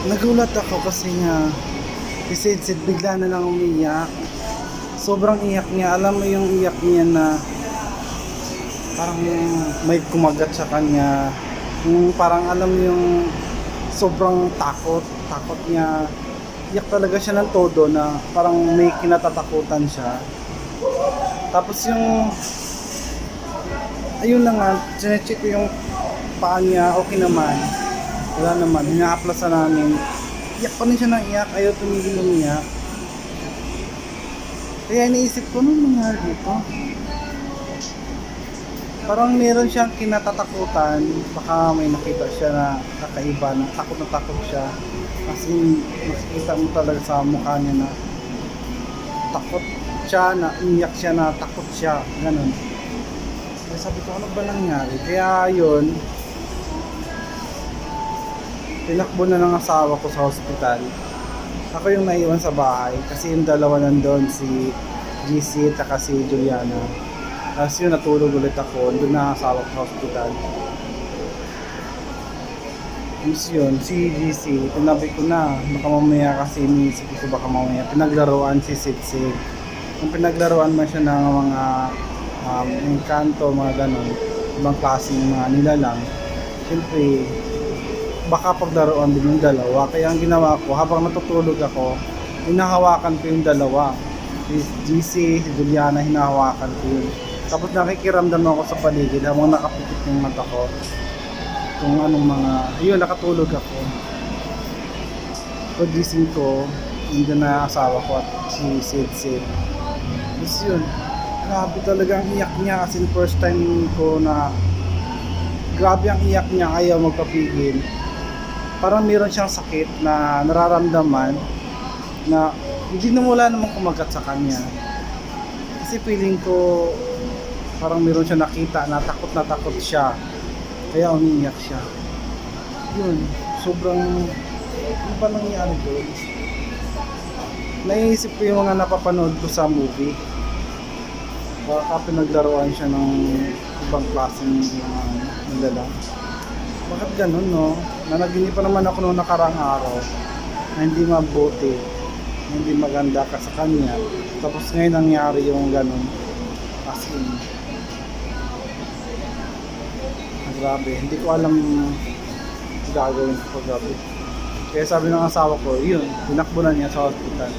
Nagulat ako kasi nga si bigla na lang umiyak. Sobrang iyak niya. Alam mo yung iyak niya na parang may kumagat sa kanya. Yung parang alam mo yung sobrang takot. Takot niya. Iyak talaga siya ng todo na parang may kinatatakutan siya. Tapos yung ayun na nga, sinecheck ko yung paa niya, okay naman. Wala naman, hinahaplasan namin. Iyak pa rin siya ng iyak, ayaw tumigil umiyak. Kaya iniisip ko, anong nangyari dito? Parang meron siyang kinatatakutan, baka may nakita siya na kakaiba, na takot na takot siya. Kasi makikita mo talaga sa mukha niya na takot siya, na umiyak siya na takot siya, ganun. Kaya sabi ko, ano ba nangyari? Kaya yun, tinakbo na ng asawa ko sa hospital. Ako yung naiwan sa bahay kasi yung dalawa nandun, si GC at si Juliana. Tapos yun, natulog ulit ako. Doon na ang asawa ko sa hospital. Tapos yun, si GC, tinabi ko na. Baka mamaya kasi iniisip ko baka mamaya. Pinaglaruan si Sitsig. Kung pinaglaruan mo siya ng mga um, engkanto, mga ganon, ibang klaseng mga nilalang, siyempre, baka paglaruan din yung dalawa. Kaya ang ginawa ko, habang natutulog ako, hinahawakan ko yung dalawa. Si GC, si Juliana, hinahawakan ko yun. Tapos nakikiramdam ako sa paligid habang nakapikit yung mata ko. Kung anong mga, ayun, nakatulog ako. Pagising ko, hindi na asawa ko at si Sid Sid. Tapos yun, grabe talaga ang iyak niya kasi first time ko na grabe ang iyak niya, ayaw magpapigil. Parang meron siyang sakit na nararamdaman na hindi na wala namang kumagat sa kanya. Kasi feeling ko parang meron siya nakita na takot na takot siya. Kaya umiiyak siya. Yun, sobrang ano ba nangyari doon? Naisip ko yung mga napapanood ko sa movie. Baka pinaglaruan siya ng ibang klaseng mga nilala. Bakit ganun, no? Nanaginip pa naman ako noong nakarang araw na hindi mabuti, na hindi maganda ka sa kanya. Tapos ngayon nangyari yung ganun. As in, ah, grabe. Hindi ko alam gagawin ko grabe. Kaya sabi ng asawa ko, yun, tinakbo na niya sa hospital.